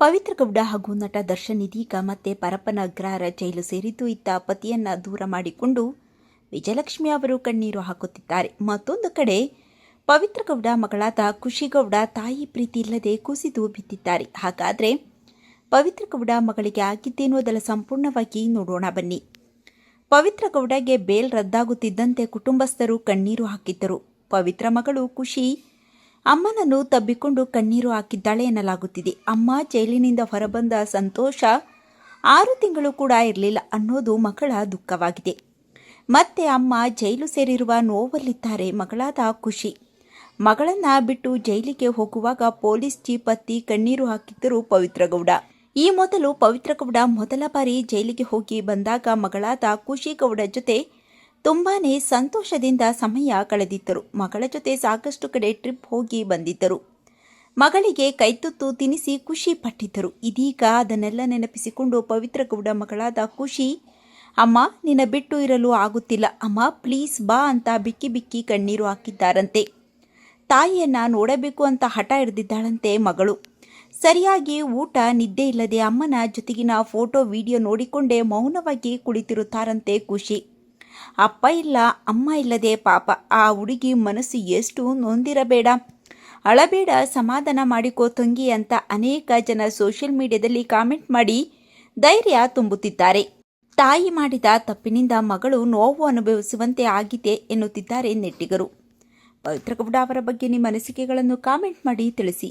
ಪವಿತ್ರ ಗೌಡ ಹಾಗೂ ನಟ ದರ್ಶನ್ ಇದೀಗ ಮತ್ತೆ ಪರಪ್ಪನ ಅಗ್ರಹಾರ ಜೈಲು ಸೇರಿದ್ದು, ಇತ್ತ ಪತಿಯನ್ನ ದೂರ ಮಾಡಿಕೊಂಡು ವಿಜಯಲಕ್ಷ್ಮಿ ಅವರು ಕಣ್ಣೀರು ಹಾಕುತ್ತಿದ್ದಾರೆ. ಮತ್ತೊಂದು ಕಡೆ, ಪವಿತ್ರ ಗೌಡ ಮಗಳಾದ ಖುಷಿಗೌಡ ತಾಯಿ ಪ್ರೀತಿ ಇಲ್ಲದೆ ಕುಸಿದು ಬಿದ್ದಿದ್ದಾರೆ. ಹಾಗಾದ್ರೆ ಪವಿತ್ರ ಗೌಡ ಮಗಳಿಗೆ ಆಗಿದ್ದೇನು ಅದರ ಸಂಪೂರ್ಣವಾಗಿ ನೋಡೋಣ ಬನ್ನಿ. ಪವಿತ್ರ ಗೌಡಗೆ ಬೇಲ್ ರದ್ದಾಗುತ್ತಿದ್ದಂತೆ ಕುಟುಂಬಸ್ಥರು ಕಣ್ಣೀರು ಹಾಕಿದ್ದರು. ಪವಿತ್ರ ಮಗಳು ಖುಷಿ ಅಮ್ಮನನ್ನು ತಬ್ಬಿಕೊಂಡು ಕಣ್ಣೀರು ಹಾಕಿದ್ದಾಳೆ ಎನ್ನಲಾಗುತ್ತಿದೆ. ಅಮ್ಮ ಜೈಲಿನಿಂದ ಹೊರಬಂದ ಸಂತೋಷ ಆರು ತಿಂಗಳು ಕೂಡ ಇರಲಿಲ್ಲ ಅನ್ನೋದು ಮಗಳ ದುಃಖವಾಗಿದೆ. ಮತ್ತೆ ಅಮ್ಮ ಜೈಲು ಸೇರಿರುವ ನೋವಲ್ಲಿದ್ದಾರೆ. ಮಗಳಾದ ಖುಷಿ. ಮಗಳನ್ನ ಬಿಟ್ಟು ಜೈಲಿಗೆ ಹೋಗುವಾಗ ಪೊಲೀಸ್ ಜೀಪ್ ಹತ್ತಿ ಕಣ್ಣೀರು ಹಾಕಿದ್ದರು ಪವಿತ್ರಗೌಡ. ಈ ಮೊದಲು ಪವಿತ್ರಗೌಡ ಮೊದಲ ಬಾರಿ ಜೈಲಿಗೆ ಹೋಗಿ ಬಂದಾಗ ಮಗಳಾದ ಖುಷಿ ಗೌಡ ಜೊತೆ ತುಂಬಾನೇ ಸಂತೋಷದಿಂದ ಸಮಯ ಕಳೆದಿದ್ದರು. ಮಗಳ ಜೊತೆ ಸಾಕಷ್ಟು ಕಡೆ ಟ್ರಿಪ್ ಹೋಗಿ ಬಂದಿದ್ದರು. ಮಗಳಿಗೆ ಕೈತುತ್ತು ತಿನಿಸಿ ಖುಷಿ ಪಟ್ಟಿದ್ದರು. ಇದೀಗ ಅದನ್ನೆಲ್ಲ ನೆನಪಿಸಿಕೊಂಡು ಪವಿತ್ರ ಗೌಡ ಮಗಳಾದ ಖುಷಿ, ಅಮ್ಮ, ನಿನ್ನ ಬಿಟ್ಟು ಇರಲು ಆಗುತ್ತಿಲ್ಲ. ಅಮ್ಮ, ಪ್ಲೀಸ್ ಬಾ ಅಂತ ಬಿಕ್ಕಿ ಬಿಕ್ಕಿ ಕಣ್ಣೀರು ಹಾಕಿದ್ದಾರಂತೆ. ತಾಯಿಯನ್ನ ನೋಡಬೇಕು ಅಂತ ಹಠ ಹಿಡಿದಿದ್ದಾಳಂತೆ ಮಗಳು. ಸರಿಯಾಗಿ ಊಟ, ನಿದ್ದೆ ಇಲ್ಲದೆ ಅಮ್ಮನ ಜೊತೆಗಿನ ಫೋಟೋ, ವಿಡಿಯೋ ನೋಡಿಕೊಂಡೇ ಮೌನವಾಗಿ ಕುಳಿತಿರುತ್ತಾರಂತೆ ಖುಷಿ. ಅಪ್ಪ ಇಲ್ಲ, ಅಮ್ಮ ಇಲ್ಲದೆ ಪಾಪ. ಆ ಹುಡುಗಿ ಮನಸ್ಸು ಎಷ್ಟು ನೊಂದಿರಬೇಡ. ಅಳಬೇಡ, ಸಮಾಧಾನ ಮಾಡಿಕೋ ತಂಗಿ ಅಂತ ಅನೇಕ ಜನ ಸೋಷಿಯಲ್ ಮೀಡಿಯಾದಲ್ಲಿ ಕಾಮೆಂಟ್ ಮಾಡಿ ಧೈರ್ಯ ತುಂಬುತ್ತಿದ್ದಾರೆ. ತಾಯಿ ಮಾಡಿದ ತಪ್ಪಿನಿಂದ ಮಗಳು ನೋವು ಅನುಭವಿಸುವಂತೆ ಆಗಿದೆ ಎನ್ನುತ್ತಿದ್ದಾರೆ ನೆಟ್ಟಿಗರು. ಪವಿತ್ರಗೌಡ ಅವರ ಬಗ್ಗೆ ನಿಮ್ಮ ಅನಿಸಿಕೆಗಳನ್ನು ಕಾಮೆಂಟ್ ಮಾಡಿ ತಿಳಿಸಿ.